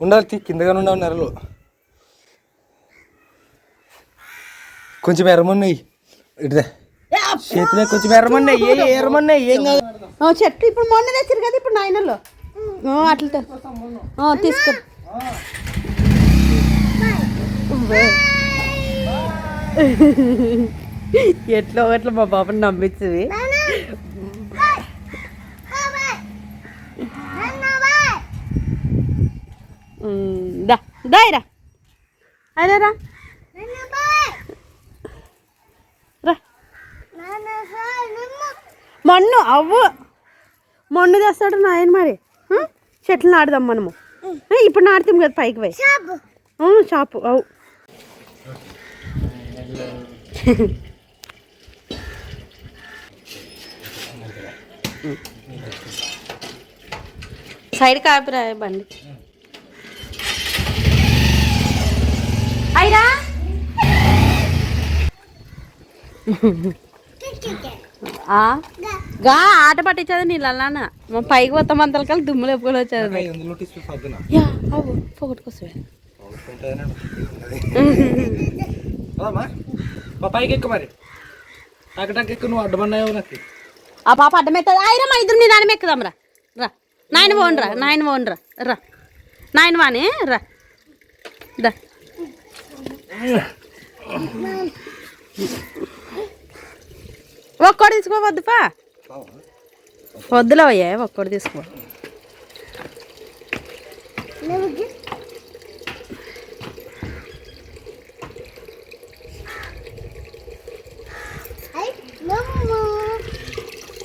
ఉండాలి తీ, కిందగానే ఉండవు నెరలు కొంచెం ఎర్రమన్నాయి ఇటుదే చేతిలో కొంచెం ఎర్రమన్నాయి ఏ ఎర్రమన్నాయి ఏం కాదు ఓ చెట్టు ఇప్పుడు మొన్న తెచ్చారు కదా ఇప్పుడు నాయనలో ఓ అట్లా తీసుకో ఎట్లా ఒకట్లా మా పాపని నమ్మించింది దా దాయిరా అయినా రా. రా. మన్ను అవ్వు. మొన్ను తెస్తాడు నాయన మరి. చెట్లు నాటుదాం మనము. ఇప్పుడు నాటుతాం కదా పైకి పోయి. షాపు. అవు. సైడ్ కాపీ రాయబండి అయిరా ఆ? గా ఆట పట్టించదు నీళ్ళన్న మా పైకి పోతాం అంతలకాల దుమ్ములు ఎప్పుకొని వచ్చేది. పైకి. ఎక్కు మరి. నువ్వు అడ్డమన్నాయో నాకు. ఆ పాప అడ్డమెత్తది అయిరా మా ఇద్దరు నీ దాని ఎక్కుదాం రా. రా. నాయన రా నాయన పోండి రా. రా. నాయన వాణి రా. దా. ఒక్కడు తీసుకోవద్దు పా వద్దులో అయ్యా ఒక్కడు తీసుకో.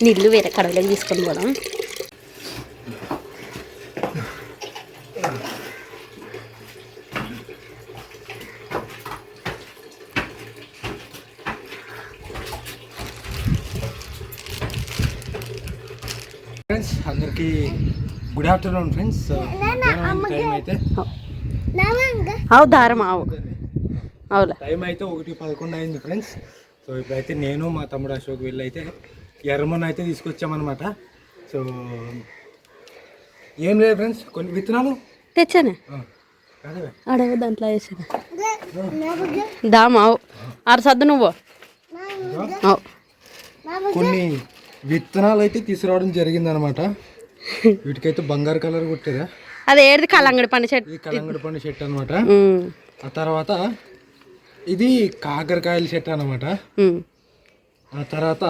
నీళ్ళు వేరే కడవలోకి తీసుకొని పోదాం ఫ్రెండ్స్ అందరికి గుడ్ ఆఫ్టర్నూన్ ఫ్రెండ్స్ టైం అయితే. అవు దారం ఆవు అవులా టైం అయితే ఒకటి పదకొండు అయింది ఫ్రెండ్స్ సో ఇప్పుడైతే నేను మా తమ్ముడు అశోక్ వెళ్ళి అయితే ఎర్రమన్న అయితే తీసుకొచ్చామన్నమాట. సో ఏం లేదు ఫ్రెండ్స్ కొన్ని విత్తనాలు? తెచ్చానే? అడగ దాంట్లో వేసాను? దామావు ఆరు సర్దు నువ్వు. అవు కొన్ని విత్తనాలు అయితే తీసుకురావడం జరిగిందనమాట వీటికైతే బంగారు కలర్ కొట్టారా అది ఏడిది కలంగడి పండు చెట్టు. ఇది కలంగడి పండు చెట్టు అనమాట ఆ తర్వాత ఇది కాకరకాయల చెట్టు అనమాట. ఆ తర్వాత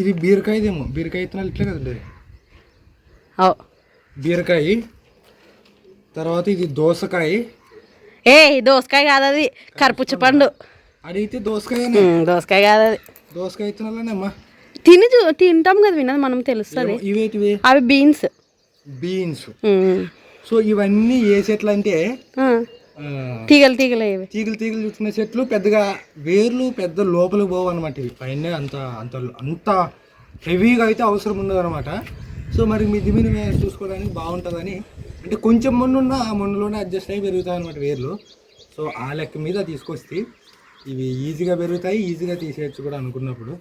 ఇది బీరకాయదేమో. బీరకాయ విత్తనాలు ఇట్లే కదండి బీరకాయ తర్వాత ఇది దోసకాయ. ఏ దోసకాయ కాదు అది కర్పుచ్చ పండు. అడిగితే దోసకాయ దోసకాయ కాదు అది. దోసకాయ విత్తనాలనే అమ్మా తిని తింటాం కదా వినదు మనం తెలుస్తుంది. ఇవేటివి? అవి బీన్స్. బీన్స్. సో ఇవన్నీ ఏ చెట్లు అంటే తీగలు తీగలు ఇవి తీగలు తీగలు చుట్టుకునే చెట్లు పెద్దగా వేర్లు పెద్ద లోపలికి పోవు అనమాట ఇవి. పైన అంత అంత అంత హెవీగా అయితే అవసరం ఉండదు అనమాట సో మరి మీద మేము చూసుకోవడానికి బాగుంటుందని అంటే కొంచెం మొన్న ఉన్న ఆ మొన్నలోనే అడ్జస్ట్ అయ్యి పెరుగుతాయి అనమాట వేర్లు. సో ఆ లెక్క మీద తీసుకొస్తే ఇవి ఈజీగా పెరుగుతాయి ఈజీగా తీసేయచ్చు కూడా అనుకున్నప్పుడు.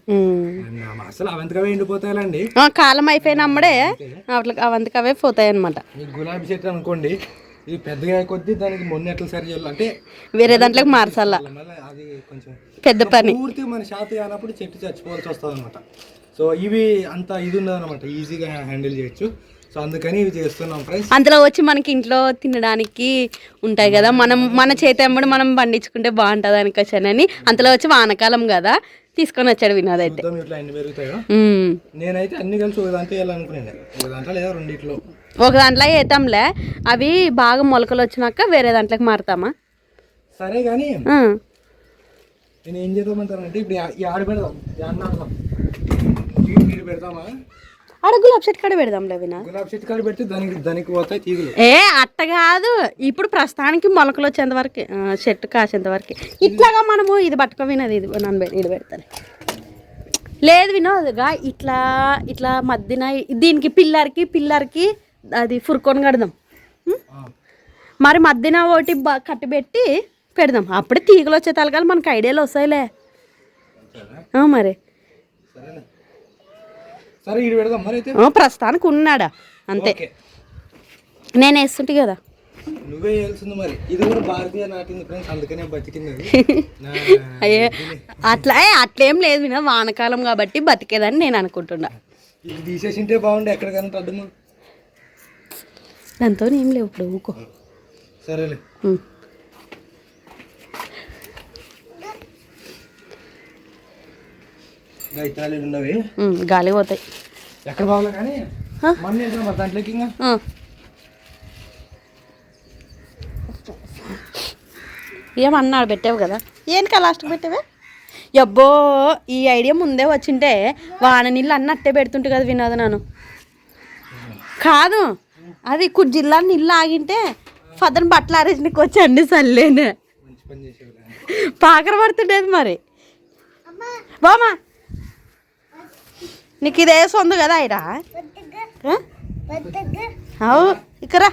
అసలు అవంతగా ఎండిపోతాయిలండి. ఆ, కాలం అయిపోయిన అమ్మడే అట్లా అవంతకి అవే పోతాయి అనమాట గులాబీ చెట్టు అనుకోండి ఇది పెద్దగా కొద్దీ దానికి మొన్న ఎట్లా సరి చేయాలి? అంటే వేరే దాంట్లోకి మార్చాలా అది కొంచెం పెద్ద పని. పూర్తి మన శాతం కానప్పుడు చెట్టు చచ్చిపోవాల్సి వస్తుంది అనమాట సో ఇవి అంత ఇది ఉండదు అనమాట ఈజీగా హ్యాండిల్ చేయొచ్చు. సో అందుకని ఇవి చేస్తున్నాం ఫ్రెండ్స్ అందులో వచ్చి మనకి ఇంట్లో తినడానికి ఉంటాయి కదా. మనం మన చేతి అమ్మడి మనం పండించుకుంటే బాగుంటుంది అనుకోవచ్చానని అంతలో వచ్చి వానకాలం కదా. తీసుకొని వచ్చాడు వినోద్ అయితే చూద్దాం ఇట్లా ఎన్ని పెరుగుతాయో. ఉమ్. నేనైతే అన్ని కలిసి ఒక దాంట్లో వేయాలనుకున్నాను ఒక దాంట్లో లేదా రెండిట్లో? ఒక దాంట్లో వేద్దాంలే. అవి బాగా మొలకలు వచ్చినాక వేరే దాంట్లోకి మారుతామా? సరే కానీ. నేను ఏం చేద్దామంటానంటే ఇప్పుడు పెడదాం. పెడదామా? ఆడ గులాబ్ చెట్టు కాడ పెడదాంలే వినా గులాబీ చెట్టు కాడ పెడితే దానికి దానికి పోతాయి తీగలు. ఏ అట్ట కాదు. ఇప్పుడు ప్రస్తుతానికి మొలకలు వచ్చేంత వరకు చెట్టు కాసేంత వరకు. ఇట్లాగా మనము ఇది పట్టుకో వినది ఇది నన్ను ఇది పెడతాను. లేదు వినోదుగా ఇట్లా ఇట్లా మధ్యన దీనికి పిల్లర్కి పిల్లర్కి అది ఫుర్కొని కడదాం. మరి మధ్యన ఒకటి బ- కట్టిపెట్టి పెడదాం. అప్పుడే తీగలు వచ్చే తలకాలు మనకు ఐడియాలు వస్తాయిలే. ఆ, మరి. సరే ఇది పెడదాం. మరి అయితే? ఆ, ప్రస్తుతానికి ఉన్నాడా? అంతే. నేను వేస్తుంటే కదా. నువ్వే వేయాల్సింది మరి. ఇది కూడా భారతీయ నాటింది ఫ్రెండ్స్ అందుకనే బతికింది అయ్యే అట్లా ఏ, అట్లేం లేదు విన వానకాలం కాబట్టి బతికేదని నేను అనుకుంటున్నా. ఇది తీసేసింటే బాగుండే ఎక్కడికైనా అడ్డము దాంతో ఏం లేవు ఇప్పుడు ఊకో. సరేలే. గాలి పోతాయి. ఎక్కడ కానీ ఏంటో దాంట్లోకి ఆ. ఏమన్నాడు పెట్టావు కదా? ఏంటికా లాస్ట్కి పెట్టావే? అబ్బో ఈ ఐడియా ముందే వచ్చింటే వాన నీళ్ళు అన్న అట్టే పెడుతుంటే కదా వినోద నాను. కాదు అది కుర్జిల్లా నీళ్ళు ఆగింటే పదన బట్టలు ఆరేసినకి వచ్చండి సల్లేనే. పాకర పడుతుండేది మరి. బామా నీకు ఇదే సొంత కదా అయిరా అవు ఇక్కడ.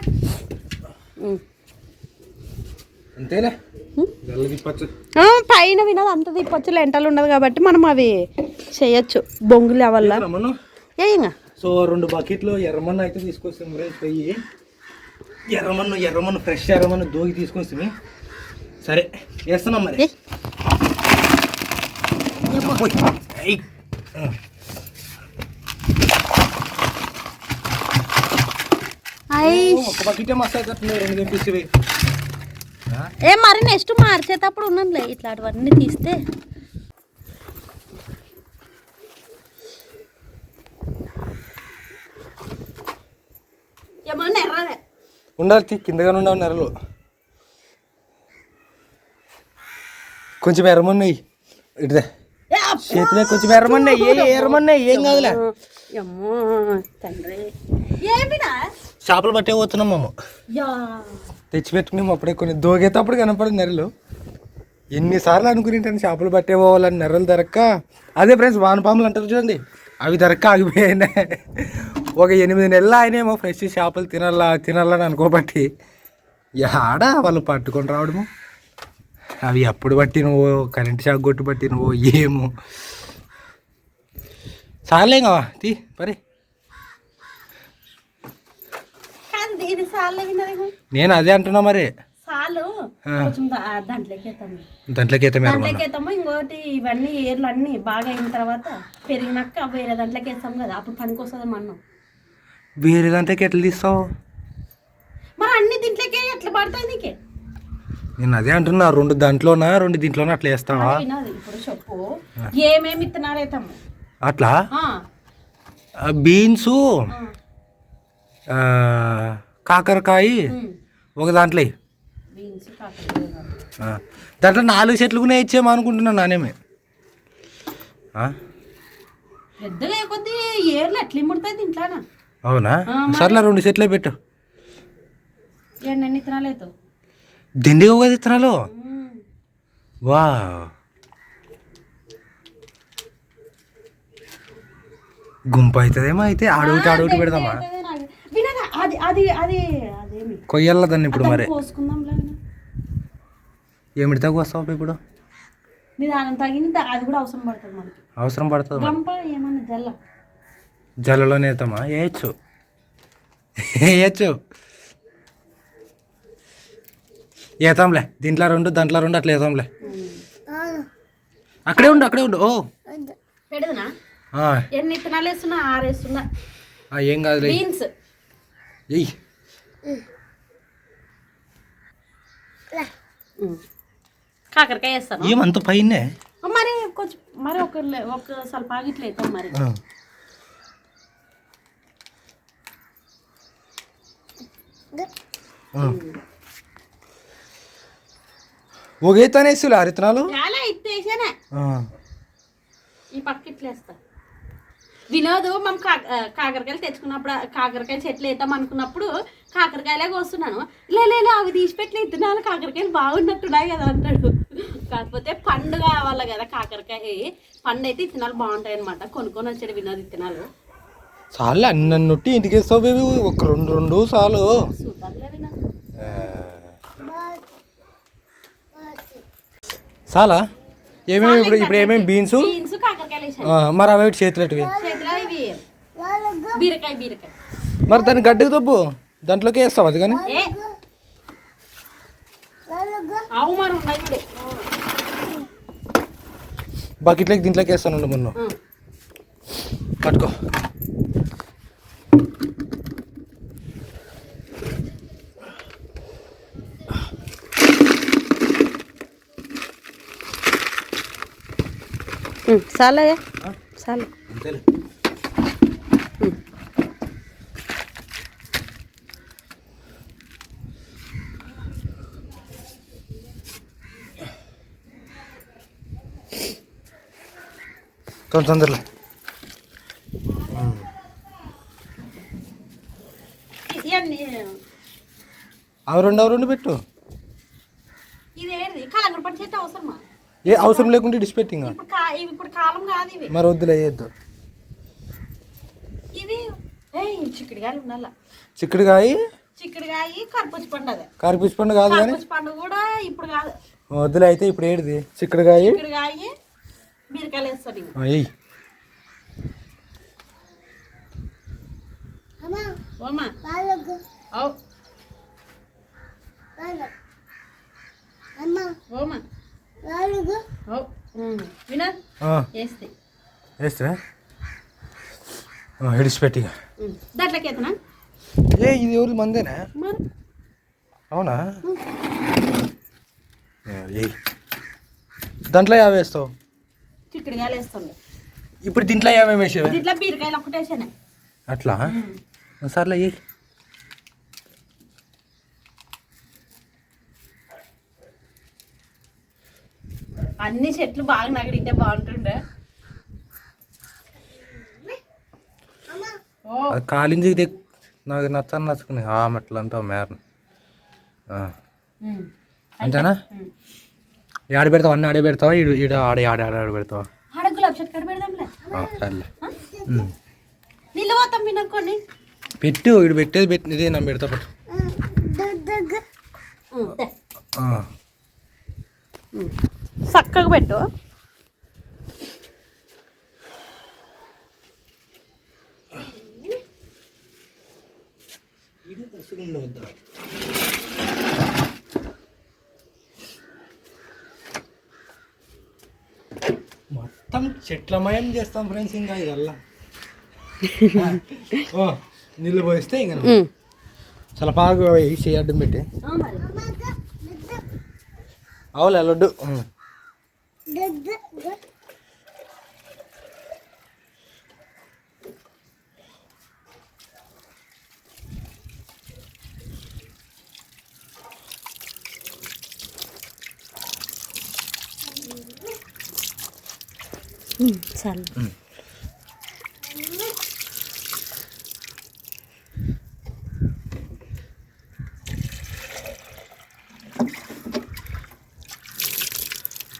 తిప్పచ్చు. పైన వినదు అంత తిప్పచ్చు లెంటలు ఉండదు కాబట్టి మనం అవి చేయొచ్చు బొంగుల వల్ల. రమ్మను? ఏ ఇంకా సో రెండు బకెట్లు ఎర్రమన్ను అయితే తీసుకొస్తాం పోయి. ఎర్రమన్ను ఎర్రమన్ను ఫ్రెష్ ఎర్రమన్ను దోగి తీసుకొస్తామి సరే వేస్తున్నాం మరి ఏయ్. పోయ్. ఏయ్. ఆ. అయ్ ఒక బకెటే మస్తు అవుతుంది రెండు తెప్పించి ఏ మరి నెక్స్ట్ మార్చేటప్పుడు ఉన్నదిలే ఇట్లాంటివన్నీ తీస్తే. ఉండాలి తీ, కిందగానే ఉండవు నెరలు కొంచెం ఎర్రమన్నాయి. ఇటుదే చేతిలో కొంచెం ఎర్రమన్నాయి. ఏ ఎర్రమన్నాయి ఏం కాదులే. తండ్రి. ఏమినా చేపలు పట్టే పోతున్నాం మామ తెచ్చిపెట్టుకున్నాం అప్పుడే కొన్ని దోగేటప్పుడు కనపడే నెరలు. ఎన్నిసార్లు అనుకుని చేపలు పట్టే పోవాలని నెర్రలు దొరక్క. అదే ఫ్రెండ్స్ వానపాములు అంటారు చూడండి అవి దొరక్క ఆగిపోయాయి ఒక ఎనిమిది నెలలు ఆయనేమో ఫ్రెష్ చేపలు తినాలా తినాలని అనుకోబట్టి. ఆడ వాళ్ళు పట్టుకొని రావడము. అవి ఎప్పుడు పట్టినవో కరెంట్ షాక్ కొట్టి పట్టినవో ఏమో. చాలేం కావా? తీ పరి కాదు ఇది సార్లు నేను అదే అంటున్నా మరి. సాలు. కొంచెం దాంట్లోకి దాంట్లోకి ఇంకోటి ఇవన్నీ ఏర్లు అన్ని బాగా అయిన తర్వాత పెరిగినాక వేరే దాంట్లోకి వేస్తాం కదా. అప్పుడు పనికి వస్తుంది మన్నం వేరే దాంట్లోకి ఎట్లా తీస్తావు? మరి అన్ని దీంట్లోకి ఎట్లా పడతాయి నీకే? నేను అదే అంటున్నా. రెండు దాంట్లోనా రెండు దీంట్లోనా అట్లా వేస్తావా ఇప్పుడు చెప్పు. ఏమేమి విత్తనాలు వేస్తాము అట్లా? బీన్స్ కాకరకాయ. ఒక దాంట్లో దాంట్లో నాలుగు చెట్లు కూడా ఇచ్చేమో అనుకుంటున్నాను నానేమే. ఆ, పెద్దగా కొద్ది ఏర్లు ఎట్లా ఇమ్ముడతాయి దీంట్లోనా? అవునా. సర్లే రెండు చెట్లే పెట్టు. ఎన్ని విత్తనాలు అవుతావు దిండిగా ఒక విత్తనాలు వా గుంపు అవుతుందేమో అయితే ఆడొకటి ఆడొకటి పెడదామా? అది అది అది అదేమి? కొయ్యాల దాన్ని ఇప్పుడు మరి. కోసుకుందాం ఏమిటి తగ్గు వస్తావు ఇప్పుడు? నిదానం తగిన అది కూడా అవసరం పడుతుంది మనకి. అవసరం పడుతుంది. గంప ఏమన్నా జల్ల? జల్లలో నేతామా? వేయచ్చు వేయచ్చు వేతాంలే దీంట్లో రెండు దాంట్లో రెండు అట్లా వేతాంలే అక్కడే ఉండు అక్కడే ఉండు ఓ. పెడదునా? ఎన్ని విత్తనాలు వేస్తున్నా ఆరు వేస్తున్నా ఆ, ఏం కాదులే. బీన్స్. చెయ్యి కాకరకాయ వేస్తాను ఏమంత పైనే మరి కొంచెం మరి ఒక ఒక స్వల్ప మరి ఒకేతోనే ఇస్తులే ఆ విత్తనాలు చాలా ఇట్లేసానే ఈ పక్క ఇట్లేస్తా వినోద్ మనం కాకరకాయలు తెచ్చుకున్నప్పుడు కాకరకాయ చెట్లు వేద్దాం అనుకున్నప్పుడు కాకరకాయలే కోస్తున్నాను. లే లే లే, అవి తీసిపెట్టి ఇత్తనాలు కాకరకాయలు బాగున్నట్టున్నాయి కదా అంటాడు. కాకపోతే పండు కావాలి కదా కాకరకాయ. పండు అయితే ఇత్తనాలు బాగుంటాయి అనమాట కొనుక్కొని వచ్చాడు వినోద్ ఇత్తనాలు. చాలు అన్ని నొట్టి ఇంటికి వేస్తావు ఒక రెండు రెండు చాలు. చాలా? ఏమేమి ఇప్పుడు ఇప్పుడు ఏమేమి బీన్స్? మరి అవి చేతులెట్టువి బీరకాయ బీరకాయ. మరి దాన్ని గడ్డకు తప్పు దాంట్లోకి వేస్తావు అది కానీ. బకెట్లోకి దీంట్లోకి వేస్తాను మొన్న. ఉమ్, చాలయ్యా. చాలు. తొందర తొందరలే అవి రెండు అవి రెండు పెట్టు. ఏ అవసరం లేకుంటే కాదు ఇవి. మరి వద్దులే వేయద్దు చిక్కుడుకాయ? చిక్కుడుగాయ కర్పూజ పండు అదే కరిపిచ్చి పండు కాదు కానీ. పండు కూడా ఇప్పుడు కాదు. వద్దులే అయితే ఇప్పుడు ఏడిది? చిక్కుడుకాయ బీరకాయలు ఎయ్యి ఓమా. ఓమా. వేస్తే. దాంట్లోకి ఎత్తనా ఏ ఇది ఎవరి మందేనా? అవునా? ఏయ్. దాంట్లో యాభై వేస్తావు. చిక్కుడుగాయలు ఇప్పుడు దీంట్లో యాభై వేసావే? దీంట్లో బీరకాయలు ఒకటి వేసాను. అట్లా? సర్లే ఏ అన్ని చెట్లు బాగా నగడింటే బాగుంటుండే. ఇది నాకు నచ్చని నచ్చుకుని ఆ మెట్లు అంటావు మేరను ఉమ్. అంతేనా? ఉమ్. ఆడ పెడతావు అన్నీ ఆడే పెడతావా ఈడు ఈడ ఆడ ఆడ ఆడ ఆడ పెడతావా ఆడ గులాబ్ చెట్టు కాడ పెడదాంలే ఆ, సర్లే ఆ? ఉమ్. నీళ్ళు పోతాం వినక్కొని పెట్టు ఇడు పెట్టేది పెట్టి ఇదే నన్ను పెడతా పట్టు ఆ. చక్కగా పెట్టు మొత్తం చెట్లమయం చేస్తాం ఫ్రెండ్స్ ఇంకా ఇదల్లా. ఓ నీళ్ళు పోయిస్తే ఇంకా. చాలా బాగా వేసి అడ్డం పెట్టి. ఆ మరి. అవులే లడ్డు ఉమ్. ఉమ్, చాలు ఉమ్.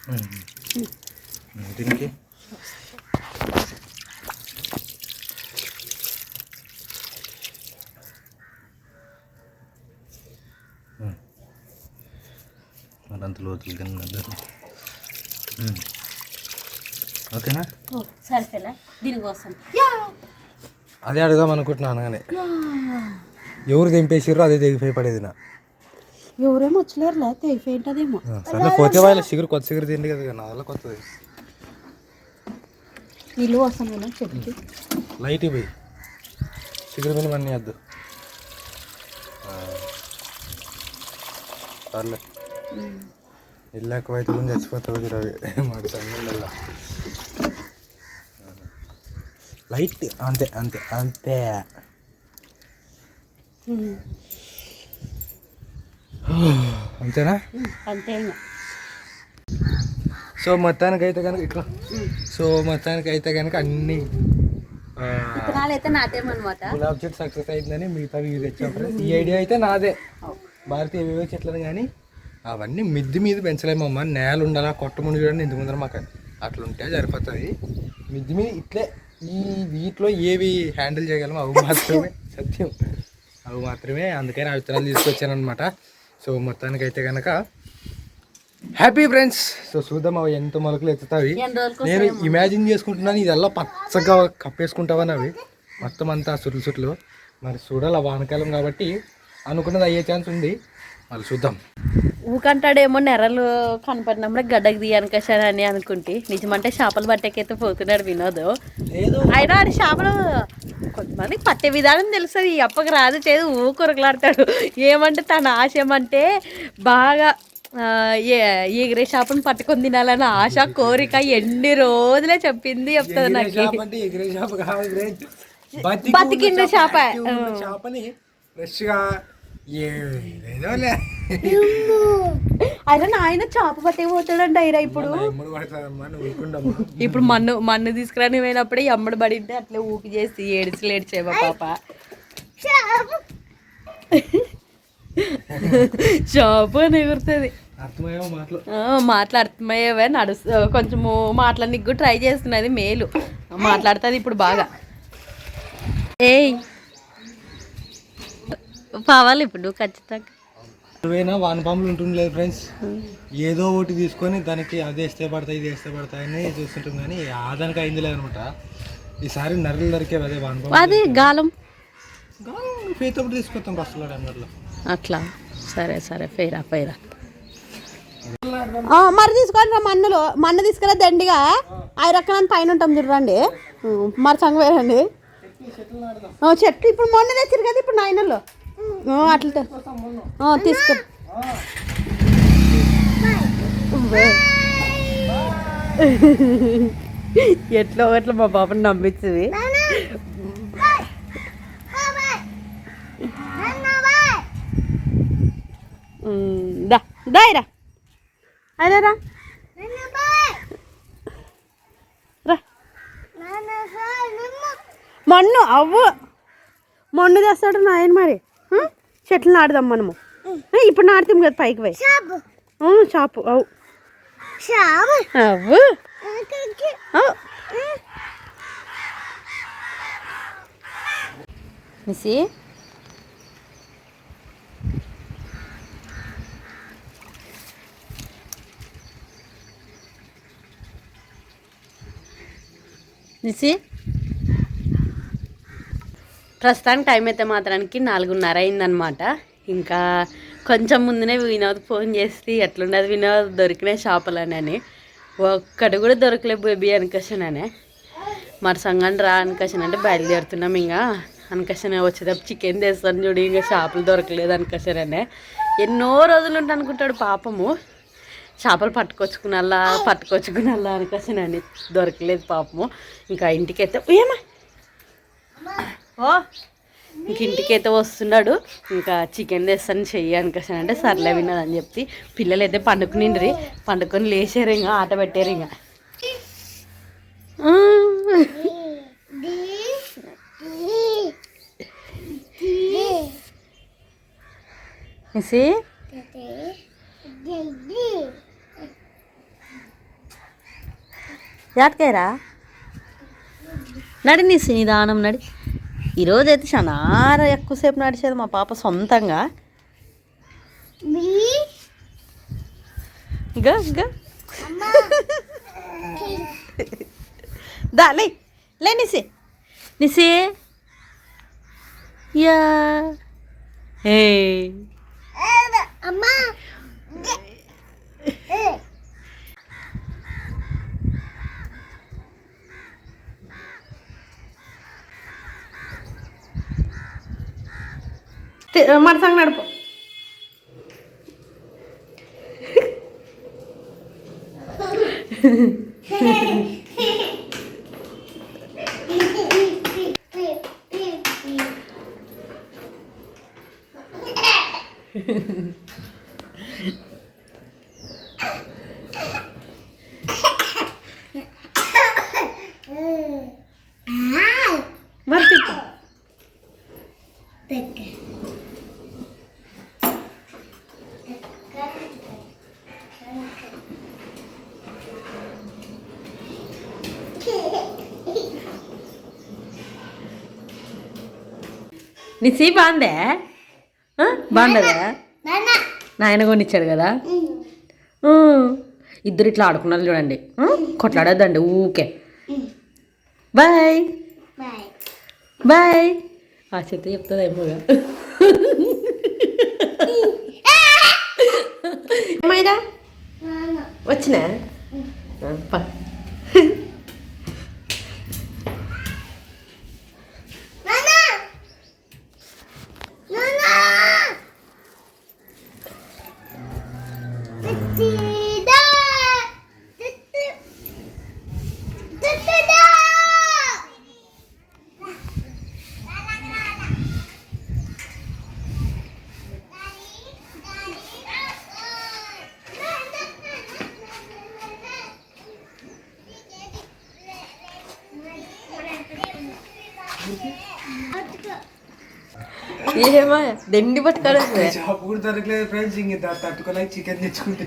ఉమ్. ఉమ్, దీనికి ఉమ్. మరంత లోతులు కింద ఉమ్. ఓకేనా? దీనికోసం. అదే అడుగుదాం అనుకుంటున్నాను కానీ ఎవరు తెంపేసిర్రో అదే తెగిపోయి పడేది నా. ఎవరేమో వచ్చలేరులే తెగిపోయింటదేమో. ఆ, సర్లే పోతే వాళ్ళ సిగురు కొత్త సిగురు తిండి కదా నా వల్ల కొత్తది. నీళ్ళు వస్తాను చెట్టుకి లైట్ పోయి సిగురు మీద మనీ వద్దు. సర్లే. ఇల్లు ముందు చచ్చిపోతావు చూడు అవి మాకు సంగం లైట్ అంతే అంతే అంతే. అంతేనా? అంతే సో మొత్తానికి అయితే కనుక ఇట్లా. సో మొత్తానికి అయితే కనుక అన్ని గులాబ్ చెట్టు సక్సెస్ అయిందని మిగతా ఇవి తెచ్చాం ఫ్రెండ్స్ ఈ ఐడియా అయితే నాదే. భారతీయ వివో చెట్లను కానీ అవన్నీ మిద్ది మీద పెంచలేమమ్మా. నేల ఉండాలా కొట్టముందు చూడండి ఇంత ముందర మాకు అట్లా ఉంటే సరిపోతుంది మిద్ది మీద ఇట్లే ఈ వీటిలో ఏవి హ్యాండిల్ చేయగలమో అవి మాత్రమే. సత్యం. అవి మాత్రమే అందుకని ఆ విత్తనాలు తీసుకొచ్చాను అనమాట సో మొత్తానికి అయితే కనుక హ్యాపీ ఫ్రెండ్స్. సో చూద్దాం అవి ఎంత మొలకలు ఎత్తుతావి నేను ఇమాజిన్ చేసుకుంటున్నాను ఇదల్లా పచ్చగా కప్పేసుకుంటావని అవి. మొత్తం అంతా సుట్లు సుట్లు. మరి చూడాలి వానకాలం కాబట్టి అనుకున్నది అయ్యే ఛాన్స్ ఉంది. మళ్ళీ చూద్దాం. ఊకంటాడేమో నెరలు కనపడినప్పుడు గడ్డకు తీయనుకశాను అని అనుకుంటే. నిజమంటే చేపలు పట్టేకైతే పోతున్నాడు వినోద్. అయినా ఆడి చేపలు కొంతమంది పట్టే విధానం తెలుస్తుంది. ఈ అప్పకి రాదు చేదు ఊ కొరకలాడతాడు. ఏమంటే తన ఆశ ఏమంటే బాగా ఎగిరే చేపను పట్టుకొని తినాలని ఆశ కోరిక ఎన్ని రోజులే చెప్పింది చెప్తుంది నాకు. బతికిండు చేప. చేపని ఫ్రెష్గా అయినా నాయన చేప పట్టే పోతాడంట అయినా ఇప్పుడు. ఎమ్ముడు. ఇప్పుడు మన్ను మన్ను తీసుకురాని పోయినప్పుడే అమ్మడు పడింటే అట్లే ఊకి చేసి ఏడిచి ఏడ్చేవా పాప. షాపు అని ఎగురుతుంది. మాటలు? మాట్లాడుతున్నాయే నడుస్తు కొంచెము మాట్లాడడానికి ట్రై చేస్తున్నది మేలు. మాట్లాడుతుంది ఇప్పుడు బాగా. ఏయ్ పావాలి ఇప్పుడు ఖచ్చితంగా. నువ్వేనా వానపాములు ఉంటుండలేదు ఫ్రెండ్స్. ఏదో ఒకటి తీసుకొని దానికి అది వేస్తే పడతాయి ఇది వేస్తే పడతాయని చూస్తుంటాం కానీ ఆ దానికి అయింది లేదనమాట ఈసారి నర్రలు దొరికే అదే వానపాము అది గాలం. పీతప్పుడు తీసుకొస్తాం బస్సులో అంగట్లో అట్లా. సరే సరే ఫైరా ఫైరా మరి తీసుకోండి రా మన్నులో. మన్ను తీసుకురా దండిగా. ఐదు రకాల పైన ఉంటాం చూడండి. మరి సంగ వేరండి ఆ, చెట్టు ఇప్పుడు మొన్న తెచ్చారు కదా ఇప్పుడు నాయనలో అట్లా తీసుకో. ఎట్లా ఎట్లా మా పాపని నమ్మించింది దా దాయిరా అయినా రా. రా. మన్ను అవ్వు. మన్ను తెస్తాడు నాయన మరి? చెట్లు నాటుదాం మనము. ఇప్పుడు నాటుతాం కదా పైకి పోయి. ఆ, షాపు అవు. అవు. మిస్సి. నిసి ప్రస్తుతానికి టైం అయితే మాత్రానికి నాలుగున్నర అయిందనమాట ఇంకా కొంచెం ముందునే వినోద్ ఫోన్ చేసి ఎట్లుండదు వినోద్? దొరికిన షాపులనని. ఒక్కడు కూడా దొరకలే బేబీ అనుకషననే మరి సంగం రా అనుకషన్ అంటే బయలుదేరుతున్నాం ఇంకా అనుకషన్ వచ్చేటప్పుడు చికెన్ తెస్తాను చూడు ఇంకా చేపలు దొరకలేదు అనుకషననే ఎన్నో రోజులు ఉంటా అనుకుంటాడు పాపము. చేపలు పట్టుకొచ్చుకునల్లా పట్టుకొచ్చుకునల్లా అనుకసనని దొరకలేదు పాపము. ఇంకా ఇంటికి అయితే ఏమా ఓ. ఇంక ఇంటికైతే వస్తున్నాడు. ఇంకా చికెన్ తెస్తాను చెయ్యి అనుకసాను అంటే సర్లే విన్నదని చెప్పి పిల్లలు అయితే పండుకునిండ్రి. పండుకొని లేచారు ఇంకా ఆట పెట్టారు ఇంకా. ఆ. మిస్సీ నడి నీ నిదానం నడి. ఈరోజు అయితే చాలా ఎక్కువసేపు నడిచేది మా పాప సొంతంగా. దా లే లే నిసి. నిసి. యా. హే മടസങ്ങനെ അടുപ്പം Hehehehe నీ సీ బాగుందే బాగుందా నాయన కొనిచ్చాడు కదా? ఇద్దరు ఇట్లా ఆడుకున్నారు చూడండి. కొట్లాడద్దండి ఊకే. బాయ్. బాయ్. ఆ చెత్త చెప్తుంది ఏమోగా ఏమైనా వచ్చినా? ఏమా దండి పట్టుకోవడం షాప్ కూడా దొరకలేదు ఫ్రెండ్స్ ఇంక తట్టుకోలేక చికెన్ తెచ్చుకుంటే.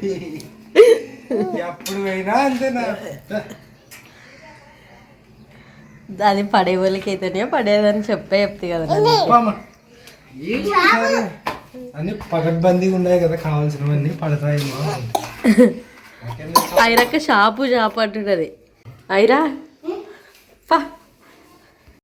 ఎప్పుడు పోయినా అంతేనా? అది పడే వాళ్ళకి అయితేనే పడేదని చెప్పే చెప్తే కదా? అన్ని పగడ్బందీగా ఉన్నాయి కదా కావాల్సినవన్నీ పడతాయేమో. ఐరక్క షాపు షాపు అంటున్నది. ఐరా పా